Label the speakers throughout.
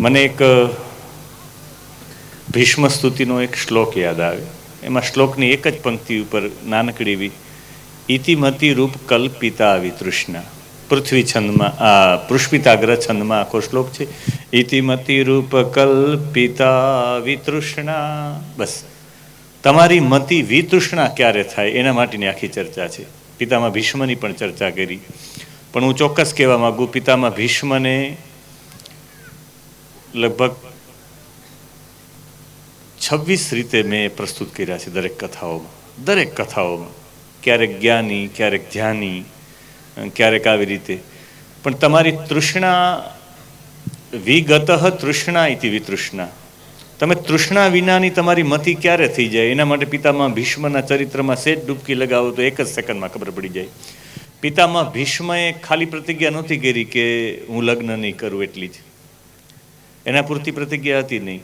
Speaker 1: મને એક ભીષ્મ સ્તુતિનો એક શ્લોક યાદ આવે. એમાં શ્લોકની એક જ પંક્તિ ઉપર નાનકડી એવી, ઇતિમતી રૂપ કલ્પિતા વિતૃષ્ણા. પૃથ્વી છંદમાં આ પુષ્પિતાગ્ર છંદમાં આખો શ્લોક છે, ઇતિમતી રૂપ કલ્પિતા વિતૃષ્ણા. બસ. તમારી મતિ વિતૃષ્ણા ક્યારે થાય એના માટેની આખી ચર્ચા છે. પિતામાં ભીષ્મની પણ ચર્ચા કરી. પણ હું ચોક્કસ કહેવા માગું, પિતામાં ભીષ્મને લગભગ છવ્વીસ રીતે મેં પ્રસ્તુત કર્યા છે દરેક કથાઓમાં. દરેક કથાઓમાં. ક્યારેક જ્ઞાની, ક્યારેક ધ્યાની ક્યારેક આવી રીતે. પણ તમારી તૃષ્ણા વિગત તૃષ્ણા ઇતિ વિતૃષ્ણા. તમે તૃષ્ણા વિનાની તમારી મતિ ક્યારે થઈ જાય? એના માટે પિતામાં ભીષ્મના ચરિત્રમાં સેજ ડૂબકી લગાવો તો એક જ સેકન્ડમાં ખબર પડી જાય. પિતામાં ભીષ્મએ ખાલી પ્રતિજ્ઞા નહોતી કરી કે હું લગ્ન નહીં કરું એટલી જ. એના પૂરતી પ્રતિજ્ઞા હતી નહીં.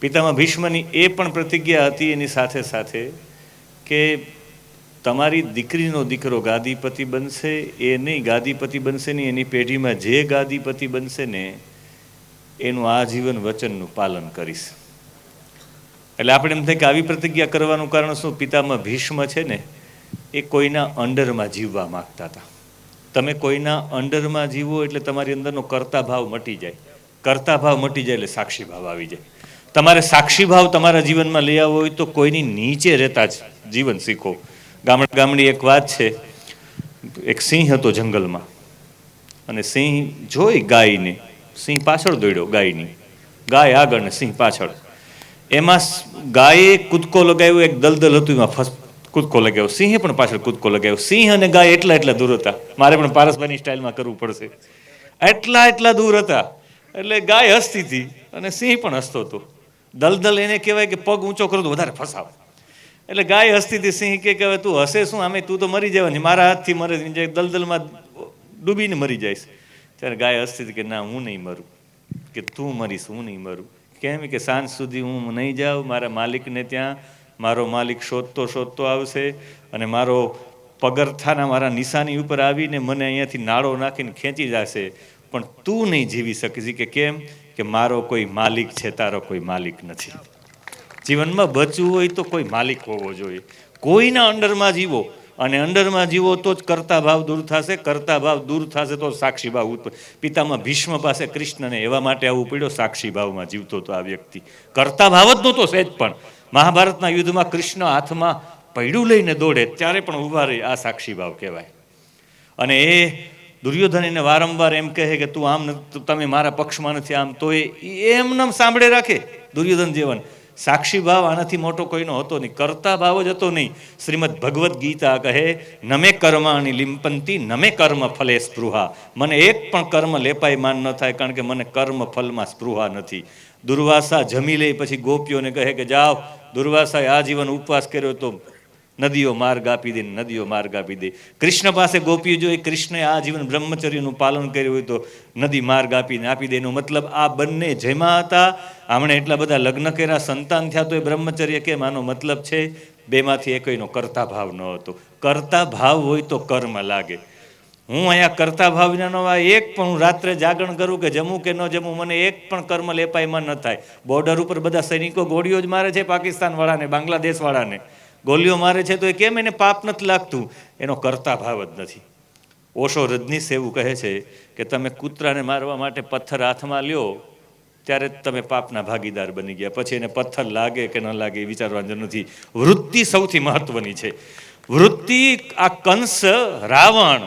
Speaker 1: પિતામાં ભીષ્મની એ પણ પ્રતિજ્ઞા હતી એની સાથે સાથે કે તમારી દીકરીનો દીકરો ગાદીપતિ બનશે, એ નહીં, ગાદીપતિ બનશે નહીં, એની પેઢીમાં જે ગાદીપતિ બનશે ને એનું આજીવન વચનનું પાલન કરીશ. એટલે આપણે એમ થાય કે આવી પ્રતિજ્ઞા કરવાનું કારણ શું? પિતામાં ભીષ્મ છે ને, એ કોઈના અંડરમાં જીવવા માગતા હતા. તમે કોઈના અંડરમાં જીવો એટલે તમારી અંદરનો કરતા ભાવ મટી જાય. કરતા ભાવ મટી જાય એટલે સાક્ષી ભાવ આવી જાય. તમારે સાક્ષી ભાવ તમારા જીવનમાં લઈ આવવો હોય તો કોઈની નીચે રહેતા જ જીવન શીખો. ગામડા ગામડી એક વાત છે, એક સિંહ હતો જંગલમાં. અને સિંહ જોઈ ગાયને, સિંહ પાછળ દોડ્યો ગાયની. ગાય આગળ ને સિંહ પાછળ. એમાં ગાયે કૂદકો લગાવ્યો, એક દલદલ હતું, એમાં ફસ, કૂદકો લગાવ્યો. સિંહે પણ પાછળ કૂદકો લગાવ્યો. સિંહ અને ગાય એટલા એટલા દૂર હતા. મારે પણ પારસભાઈની સ્ટાઇલમાં કરવું પડશે. એટલા એટલા દૂર હતા. એટલે ગાય હસતી હતી અને સિંહ પણ હસતો હતો. દલદલ એને કહેવાય કે પગ ઊંચો કરો તો વધારે ફસાવ. એટલે ગાય હસતી હતી, સિંહ કે હવે તું હસે શું? આમે તું તો મરી જવાની. મારા હાથથી મરે દલદલમાં ડૂબીને મરી જઈશ ત્યારે ગાય હસતી હતી કે ના, હું નહીં મરું. કે તું મરીશ, હું નહીં મરું. કેમ કે સાંજ સુધી હું નહીં જાઉં? મારા માલિકને ત્યાં મારો માલિક શોધતો શોધતો આવશે અને મારો પગરથાના મારા નિશાની ઉપર આવીને મને અહીંયાથી નાળો નાખીને ખેંચી જશે. પણ તું નહીં જીવી શકીશ. કે કેમ? કે મારો કોઈ માલિક છે, તારો કોઈ માલિક નથી. જીવનમાં બચવું હોય તો કોઈ માલિક હોવો જોઈએ. કોઈના અંડરમાં જીવો અને અંડરમાં જીવો તો જ કરતા ભાવ દૂર થશે. કરતા ભાવ દૂર થશે તો સાક્ષી ભાવ પિતામાં ભીષ્મ પાસે કૃષ્ણને એવા માટે આવવું પડ્યો, સાક્ષી ભાવમાં જીવતો હતો આ વ્યક્તિ. કરતા ભાવ જ નહોતો સહેજ પણ. મહાભારતના યુદ્ધમાં કૃષ્ણ હાથમાં પૈડું લઈને દોડે, ત્યારે પણ ઊભા રહી, આ સાક્ષી ભાવ કહેવાય. અને એ દુર્યોધન એને વારંવાર એમ કહે કે તું આમ તમે મારા પક્ષમાં નથી આમ, તો એ એમને સાંભળે રાખે દુર્યોધન જીવન. સાક્ષી ભાવ આનાથી મોટો કોઈનો હતો નહીં, કરતા ભાવ જ હતો નહીં. શ્રીમદ ભગવદ્ ગીતા કહે, નમે કર્માની લિંપંતી, નમે કર્મ ફલે સ્પૃહા. મને એક પણ કર્મ લેપાય માન ન થાય કારણ કે મને કર્મ ફલમાં સ્પૃહા નથી. દુર્વાસા જમી લે, પછી ગોપીઓને કહે કે જાઓ, દુર્વાસાએ આ જીવન ઉપવાસ કર્યો તો નદીઓ માર્ગ આપી દે, નદીઓ માર્ગ આપી દે. કૃષ્ણ પાસે ગોપીઓ જો કૃષ્ણએ આ જીવન બ્રહ્મચર્યનું પાલન કર્યું હોય તો નદી માર્ગ આપીને આપી દે. એનો મતલબ આ બંને જેમાં હતા. આમણે એટલા બધા લગ્ન કર્યા, સંતાન થયા તો એ બ્રહ્મચર્ય કેમ? આનો મતલબ છે, બેમાંથી એકનો કરતા ભાવ ન હતો. કરતા ભાવ હોય તો કર્મ લાગે. હું અહીંયા કરતા ભાવ વિનાનો એક પણ હું રાત્રે જાગરણ કરું કે જમું કે ન જમું, મને એક પણ કર્મ લેપાયમાં ન થાય. બોર્ડર ઉપર બધા સૈનિકો ગોળીઓ જ મારે છે પાકિસ્તાનવાળાને, બાંગ્લાદેશવાળાને. વાળાને ગોલીઓ મારે છે તો એ કેમ એને પાપ નથી લાગતું? એનો કરતા ભાવ જ નથી. ઓશો રજનીશ એવું કહે છે કે તમે કૂતરાને મારવા માટે પથ્થર હાથમાં લ્યો, ત્યારે તમે પાપના ભાગીદાર બની ગયા. પછી એને પથ્થર લાગે કે ન લાગે એ વિચારવાની નથી. વૃત્તિ સૌથી મહત્વની છે. વૃત્તિ, આ કંસ, રાવણ,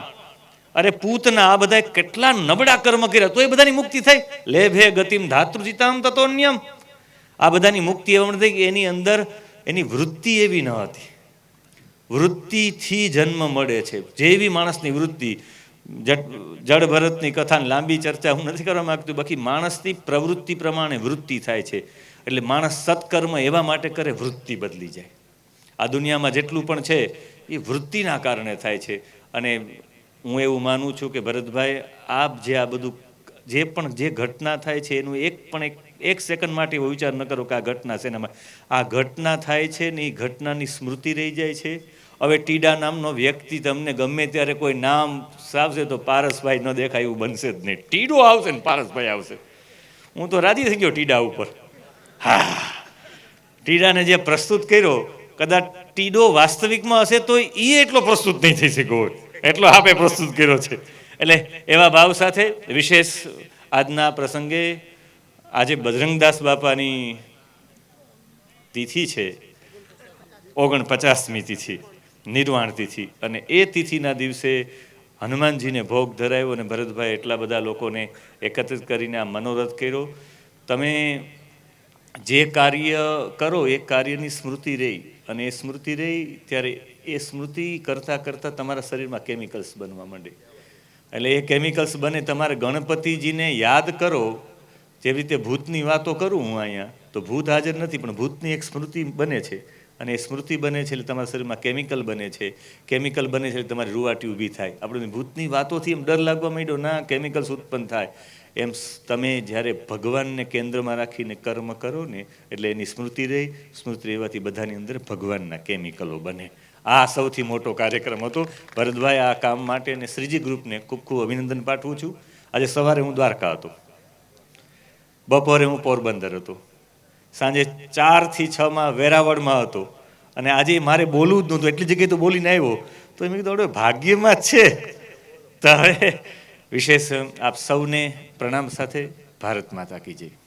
Speaker 1: અરે પૂતના, આ બધા કેટલા નબળા કર્મ કર્યા? તો એ બધાની મુક્તિ થઈ. લેભે ગતિમ ધાતૃજીતામ તતો નિયમ આ બધાની મુક્તિ એવમ થઈ કે એની અંદર એની વૃત્તિ એવી ન હતી. વૃત્તિથી જન્મ મળે છે. જેવી માણસની વૃત્તિ જડ ભરતની કથા લાંબી ચર્ચા હું નથી કરવા માગતું, બાકી માણસની પ્રવૃત્તિ પ્રમાણે વૃત્તિ થાય છે. એટલે માણસ સત્કર્મ એવા માટે કરે વૃત્તિ બદલી જાય. આ દુનિયામાં જેટલું પણ છે, એ વૃત્તિના કારણે થાય છે. અને હું એવું માનું છું કે ભરતભાઈ, આપ જે આ બધું જે પણ જે ઘટના થાય છે એનું એક પણ એક એક સેકન્ડ માટે એવો વિચાર ન કરો કે આ ઘટના છે એનામાં આ ઘટના થાય છે ને એ ઘટનાની સ્મૃતિ રહી જાય છે. હવે ટીડા નામનો વ્યક્તિ તમને ગમે ત્યારે કોઈ નામ સાવશે તો પારસભાઈ ન દેખાય એવું બનશે જ નહીં. ટીડો આવશે ને પારસભાઈ આવશે. હું તો રાજી થઈ ગયો ટીડા ઉપર. હા. ટીડાને જે પ્રસ્તુત કર્યો, કદાચ ટીડો વાસ્તવિકમાં હશે તો એ એટલો પ્રસ્તુત નહીં થઈ શક્યો એટલો આપે પ્રસ્તુત કર્યો છે. એટલે એવા ભાવ સાથે વિશેષ આજના પ્રસંગે આજે બજરંગદાસ બાપાની તિથિ છે, ઓગણપચાસમી તિથિ, નિર્વાણ તિથિ. અને એ તિથિના દિવસે હનુમાનજીને ભોગ ધરાવ્યો અને ભરતભાઈ એટલા બધા લોકોને એકત્રિત કરીને આ મનોરથ કર્યો. તમે જે કાર્ય કરો એ કાર્યની સ્મૃતિ રહી. અને એ સ્મૃતિ રહી ત્યારે એ સ્મૃતિ કરતાં કરતાં તમારા શરીરમાં કેમિકલ્સ બનવા માંડે. એટલે એ કેમિકલ્સ બને. તમારે ગણપતિજીને યાદ કરો જેવી રીતે ભૂતની વાતો કરું હું અહીંયા, તો ભૂત હાજર નથી, પણ ભૂતની એક સ્મૃતિ બને છે. અને એ સ્મૃતિ બને છે એટલે તમારા શરીરમાં કેમિકલ બને છે. કેમિકલ બને છે એટલે તમારી રૂવાટી ઊભી થાય. આપણે ભૂતની વાતોથી એમ ડર લાગવા માંડ્યો, ના કેમિકલ્સ ઉત્પન્ન થાય. એમ તમે જ્યારે ભગવાનને કેન્દ્રમાં રાખીને કર્મ કરો ને, એટલે એની સ્મૃતિ રહી. સ્મૃતિ રહેવાથી બધાની અંદર ભગવાનના કેમિકલો બને. આ સૌથી મોટો કાર્યક્રમ હતો. ભરતભાઈ આ કામ માટે અને શ્રીજી ગ્રુપને ખૂબ ખૂબ અભિનંદન પાઠવું છું. આજે સવારે હું દ્વારકા હતો. બપોરે હું પોરબંદર હતો. સાંજે ચારથી છમાં વેરાવળમાં હતો. અને આજે મારે બોલવું જ નહોતું. એટલી જગ્યાએ તો બોલીને આવ્યો. તો એમ કીધું, "હવે ભાગ્યમાં જ છે. તો હવે વિશેષ આપ સૌને પ્રણામ સાથે ભારત માતા કી